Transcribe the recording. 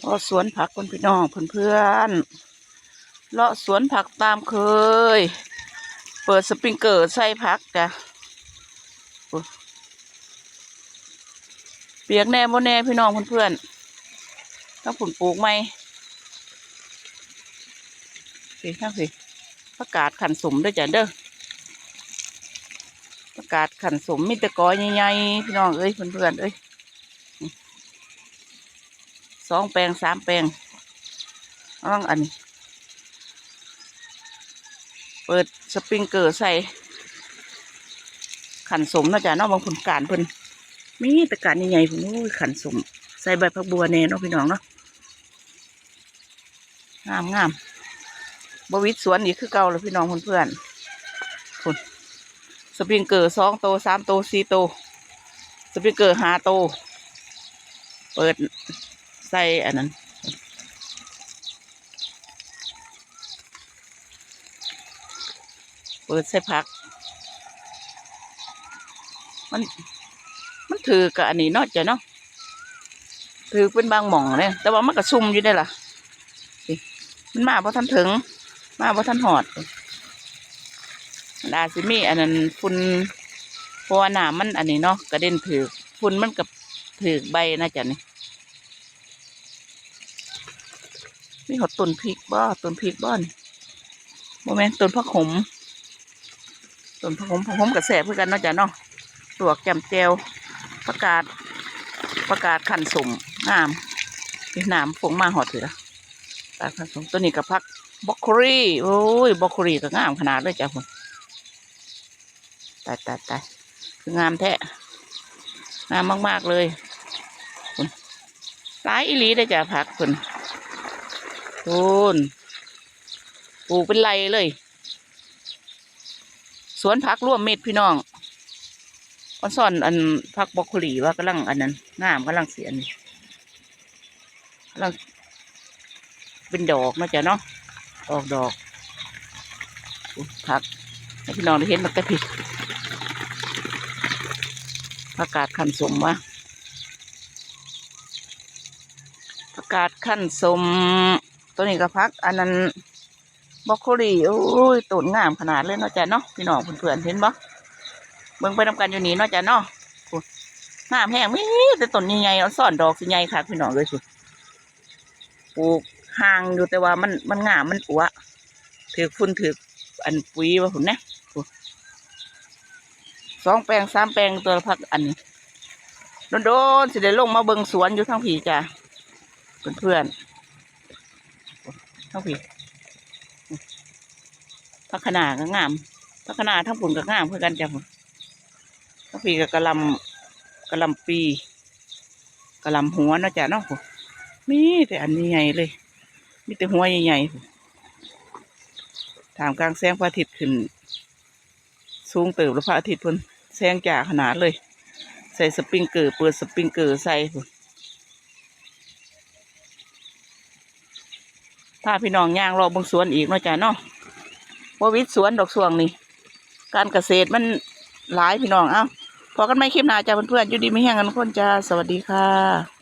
เลาะสวนผักคนพี่น้องเพื่อนๆเลาะสวนผักตามเคย เปิดสปริงเกอร์ใส่ผักจ้ะเปียกแน่บ่แน่พี่น้องเพื่อนๆถ้าผุนปลูกไหมสิทั้งสิประกาศขันสมด้วยจ้ะเด้อประกาศขันสมมีต่กอใหญ่ๆพี่น้องเอ้ยเพื่อนๆเอ้ย สองแปลงสามแปลงร่องอันนี้เปิดสปริงเกอร์ใส่ ขันสมนะจ๊ะนาะบางผลการเพิ่นมีต่การใหญ่ๆผมโอ้ขันสม ใส่ใบผักบัวแน่นาะพี่น้องเนาะงามงามบวิดสวนอีกคือเก่าเลยพี่น้องเพื่อนๆคุณสปริงเกอร์สองโตสามโตสี่โตสปริงเกอร์ห้าโต เปิด ใส่อันนั้นเปิดใส่ผัก มัน มันถือกับอันนี้เนอกจากเนาะถือเป็นบางหม่องเนี่ยแต่ว่ามันก็ซุ่มอยู่ได้ล่ะสิมันมาเพราะท่านถึง มาเพราะท่านหอดมันอาจสิมีอันนั้นฝุ่นเพราะว่าหนามันอันนี้เนาะกระเด็นถือฝุ่นมันกับถือใบนะจ๊ะนี่ มีหดต้นพริกบ่ต้นพริกบ่อนโมเมนต้นผักขมต้นผักขมผักขมกับแสบเพื่อกันนาะจ้ะเนาะตวกจำเจวประกาศประกาศขันสมงามมีน้ำฝงมาหอดเถือะกาขันสมตัวนี้กับพักบล็อกโครีโอ้ยบล็อกโครีก็งามขนาดเลยจ้ะคุณตายตายตายคืองามแท้งามมาก ๆ เลยคุณหลายอีหลีได้จ้ะผักคุณ โอนปลูกเป็นไรเลย สวนผักร่วมเม็ดพี่น้องอันซ่อนอันผักบรอกโคลีว่ากำลังอันนั้นงามกำลังเสียนกำลังเป็นดอกนะจ๊ะเนาะออกดอกผักให้พี่น้องได้เห็นมันก็ผิดประกาศขันสมวะประกาศขันสม ตัวนี้ก็พัก อันนั้นบล็อกโคลีโอ้ยต้นงามขนาดเลยเนาะจ๊ะเนาะพี่น้องเพื่อนๆเห็นบ่เบิ่งไปนำกันอยู่นี่เนาะจ๊ะเนาะโอ้ยงามแห้งมีแต่ต้นใหญ่ๆเอาซ่อนดอกสิใหญ่ค่ะพี่น้องเลยสุดปลูกห่างอยู่แต่ว่ามันมันงามมันปัวถือฝุ่นถืออันปุ๋ยว่าหุ่นนะสองแปลงสามแปลงตัวพักอันนี้โดนๆสิได้ลงมาเบิ่งสวนอยู่ทั้งผีจ้ะเพื่อนๆ ทั้งผีพักขนาก็งามพักขนาทั้งผุนก็งามเพื่อกันจ้ะผมทั้งผีกับกะลำกะลำปีกะลำหัวนาะจ้ะเนาะผมมีแต่อันนี้ใหญ่เลยมีแต่หัวใหญ่ๆถามกลางแสงพระอาทิตย์ขึ้น สูงเติบแล้วพระอาทิตย์พิ่นแสงจ่าขนาดเลย ใส่สปริงเกอร์เปิดสปริงเกอร์ใส่พุ่น พาพี่น้องย่างรอบางสวนอีกเนาะจ้ะเนาะว่าวิทย์สวนดอกสวงนี่ การเกษตรมันหลายพี่น้องเอ้าพอกันไม่คลิปหน้าจ้าเพื่อนๆอยู่ดีไม่แห้งกันคนจ้าสวัสดีค่ะ